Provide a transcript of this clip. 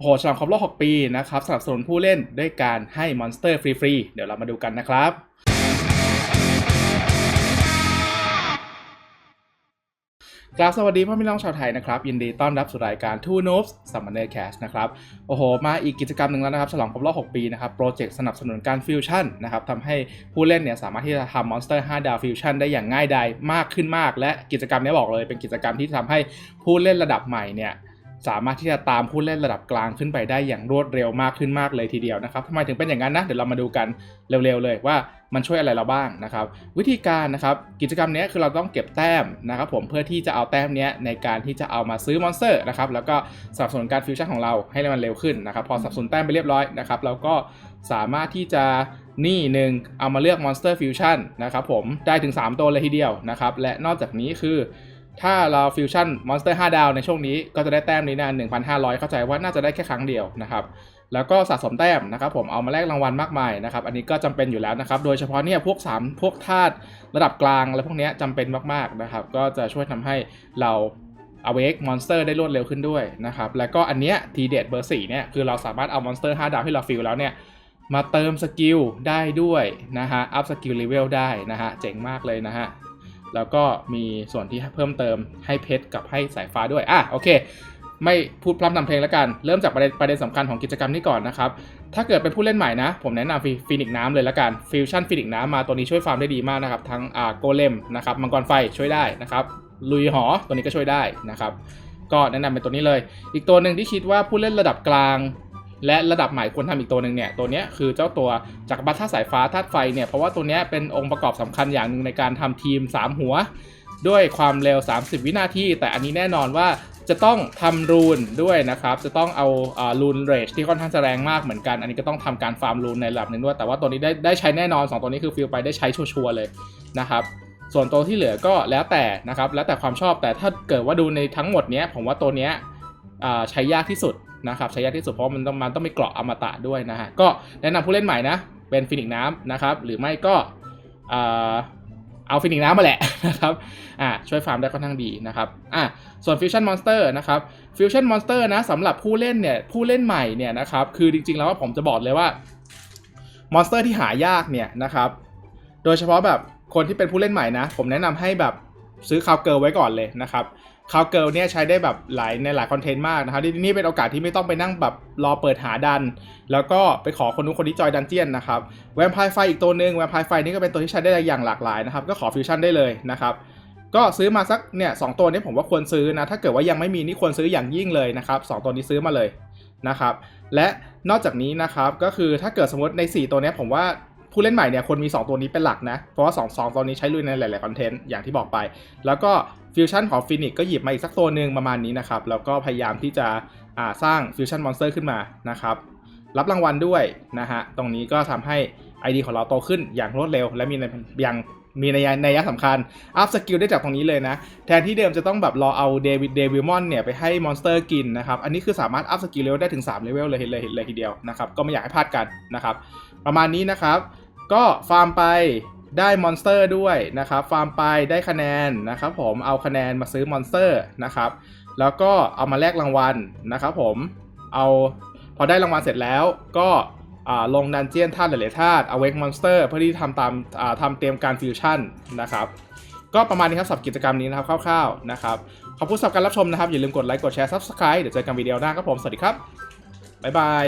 โหฉลองครบรอบ 6 ปีนะครับสนับสนุนผู้เล่นด้วยการให้มอนสเตอร์ฟรีๆ เดี๋ยวเรามาดูกันนะครับกราบสวัสดีพ่อพี่น้องชาวไทยนะครับ ยินดีต้อนรับสู่รายการ Two Noobs Summoner Cast นะครับ โอ้โห มาอีกกิจกรรมหนึ่งแล้วนะครับ ฉลองครบรอบ 6 ปีนะครับ โปรเจกต์สนับสนุนการฟิวชั่นนะครับทำให้ผู้เล่นเนี่ยสามารถที่จะทำมอนสเตอร์5ดาวฟิวชั่นได้อย่างง่ายดายมากขึ้นมาก และกิจกรรมนี้บอกเลยเป็นกิจกรรมที่ทำให้ผู้เล่นระดับใหม่เนี่ย สามารถที่จะตามผู้เล่นระดับกลางขึ้นไปได้อย่างรวดเร็วมากขึ้นมากเลยทีเดียวนะครับทำไมถึงเป็นอย่างนั้นนะ เดี๋ยวเรามาดูกันเร็วๆเลยว่ามันช่วยอะไรเราบ้างนะครับ วิธีการนะครับกิจกรรมนี้คือเราต้องเก็บแต้มนะครับผมเพื่อที่จะเอาแต้มนี้ในการที่จะเอามาซื้อมอนสเตอร์นะครับแล้วก็สนับสนุนการฟิวชั่นของเราให้มันเร็วขึ้นนะครับ พอสนับสนุนแต้มไปเรียบร้อยนะครับเราก็สามารถที่จะนี่หนึ่งเอามาเลือกมอนสเตอร์ฟิวชั่นนะครับผมได้ถึง 3 ตัวเลยทีเดียวนะครับและนอกจากนี้คือ ถ้าเราฟิวชั่นมอนสเตอร์5ดาวในช่วงนี้ก็จะได้แต้มนี้นะ1,500 เข้าใจว่าน่าจะได้แค่ครั้งเดียวนะครับ แล้วก็สะสมแต้มนะครับ ผมเอามาแลกรางวัลมากมายนะครับ อันนี้ก็จำเป็นอยู่แล้วนะครับ โดยเฉพาะเนี่ยพวก 3 พวกธาตุระดับกลางอะไรพวกนี้ยจำเป็นมากๆนะครับ ก็จะช่วยทำให้เรา awake monster ได้รวดเร็วขึ้นด้วยนะครับ แล้วก็อันเนี้ยทีเด็ดเบอร์4เนี่ยคือเราสามารถเอามอนสเตอร์5ดาวที่เราฟิลแล้วเนี่ยมาเติมสกิลได้ด้วยนะฮะ อัพสกิลเลเวลได้นะฮะ เจ๋งมากเลยนะฮะ แล้วก็มีส่วนที่เพิ่มเติมให้เพชรกับให้สายฟ้าด้วย อะโอเค ไม่พูดพร่ำทำเพลงแล้วกัน เริ่มจากประเด็นประเด็นสำคัญของกิจกรรมนี้ก่อนนะครับ ถ้าเกิดเป็นผู้เล่นใหม่นะ ผมแนะนำฟินิกน้ำเลยละกัน ฟิวชั่นฟินิกน้ำมาตัวนี้ช่วยฟาร์มได้ดีมากนะครับ ทั้งอ่าโกเลมนะครับ มังกรไฟช่วยได้นะครับ ลุยหอตัวนี้ก็ช่วยได้นะครับ ก็แนะนำเป็นตัวนี้เลย อีกตัวหนึ่งที่คิดว่าผู้เล่นระดับกลาง และระดับใหม่ควรทำอีกตัวหนึ่งเนี่ยตัวนี้คือเจ้าตัวจากรบัตธาตุสายฟ้าธาตุไฟเนี่ยเพราะว่าตัวนี้เป็นองค์ประกอบสำคัญอย่างหนึ่งในการทำทีม 3 หัว ด้วยความเร็ว 30 วินาที แต่อันนี้แน่นอนว่าจะต้องทำรูนด้วยนะครับ จะต้องเอารูนเรจที่ค่อนข้างจะแรงมากเหมือนกัน อันนี้ก็ต้องทำการฟาร์มรูนในระดับหนึ่งด้วย แต่ว่าตัวนี้ได้ได้ใช้แน่นอน 2 ตัวนี้คือฟิลไปได้ใช้ชัวร์เลยนะครับ ส่วนตัวที่เหลือก็แล้วแต่นะครับ แล้วแต่ความชอบ แต่ถ้าเกิดว่าดูในทั้งหมดเนี้ยผมว่าตัวเนี้ยใช้ยากที่สุด นะครับใช้ยากที่สุดเพราะมันต้องมันต้องมีเกราะอมตะด้วยนะฮะก็แนะนำผู้เล่นใหม่นะเป็นฟินิกน้ำนะครับหรือไม่ก็อ่าเอาฟินิกน้ำมาแหละนะครับอ่าช่วยฟาร์มได้ค่อนข้างดีนะครับอ่าส่วนฟิวชั่นมอนสเตอร์นะครับฟิวชั่นมอนสเตอร์นะสำหรับผู้เล่นเนี่ยผู้เล่นใหม่เนี่ยนะครับคือจริงๆแล้วว่าผมจะบอกเลยว่ามอนสเตอร์ที่หายากเนี่ยนะครับโดยเฉพาะแบบคนที่เป็นผู้เล่นใหม่นะ ผมแนะนำให้แบบซื้อคาวเกิลไว้ก่อนเลยนะครับ คาวเกิลเนี่ยใช้ได้แบบหลายในหลายคอนเทนต์มากนะครับนี่เป็นโอกาสที่ไม่ต้องไปนั่งแบบรอเปิดหาดัน แล้วก็ไปขอคนนู้นคนนี้จอยดันเจียนนะครับแวมไพร์ไฟอีกตัวหนึ่งแวมไพร์ไฟนี่ก็เป็นตัวที่ใช้ได้อย่างหลากหลายนะครับ ก็ขอฟิวชั่นได้เลยนะครับก็ซื้อมาสักเนี่ยสตัวนี้ผมว่าควรซื้อนะถ้าเกิดว่ายังไม่มีนี่ควรซื้ออย่างยิ่งเลยนะครับสตัวนี้ซื้อมาเลยนะครับและนอกจากนี้นะครับก็คือถ้าเกิดสมมติใน 4 ตัวเนี้ยผมว่าผู้เล่นใหม่เนี่ยควรมี 2 ตัวนี้เป็นหลักนะ เพราะว่า2 2ตัวนี้ใช้ลุยในหลาย ๆ คอนเทนต์อย่างที่บอกไป แล้วก็ ฟิวชั่นของฟินิกก็หยิบมาอีกสักตัวหนึ่งประมาณนี้นะครับ แล้วก็พยายามที่จะอ่าสร้างฟิวชั่นมอนสเตอร์ขึ้นมานะครับ รับรางวัลด้วยนะฮะ ตรงนี้ก็ทำให้ ID ของเราโตขึ้นอย่างรวดเร็ว และมีในอย่างมีในยในยะสำคัญ อัพสกิลได้จากตรงนี้เลยนะ แทนที่เดิมจะต้องแบบรอเอาเดวิดเดวิลมอนเนี่ยไปให้มอนสเตอร์กินนะครับ อันนี้คือสามารถอัพสกิลเลเวลได้ถึง3เลเวลเลยเลยเลยทีเดียวนะครับ ก็ไม่อยากให้พลาดกันนะครับ ประมาณนี้นะครับ ก็ฟาร์มไป ได้มอนสเตอร์ด้วยนะครับ ฟาร์มไปได้คะแนนนะครับผมเอาคะแนนมาซื้อมอนสเตอร์นะครับ แล้วก็เอามาแลกรางวัลนะครับผมเอาพอได้รางวัลเสร็จแล้วก็ลงดันเจียนธาตุหลายๆธาตุ awake monster เพื่อที่ทำตามาทำเตรียมการฟิวชั่นนะครับก็ประมาณนี้ครับสำหรับกิจกรรมนี้นะครับคร่าวๆนะครับขอบคุณสำหรับการรับชมนะครับ อย่าลืมกดไลค์กดแชร์ subscribe เดี๋ยวเจอกันวิดีโอหน้าครับผม สวัสดีครับ บ๊ายบาย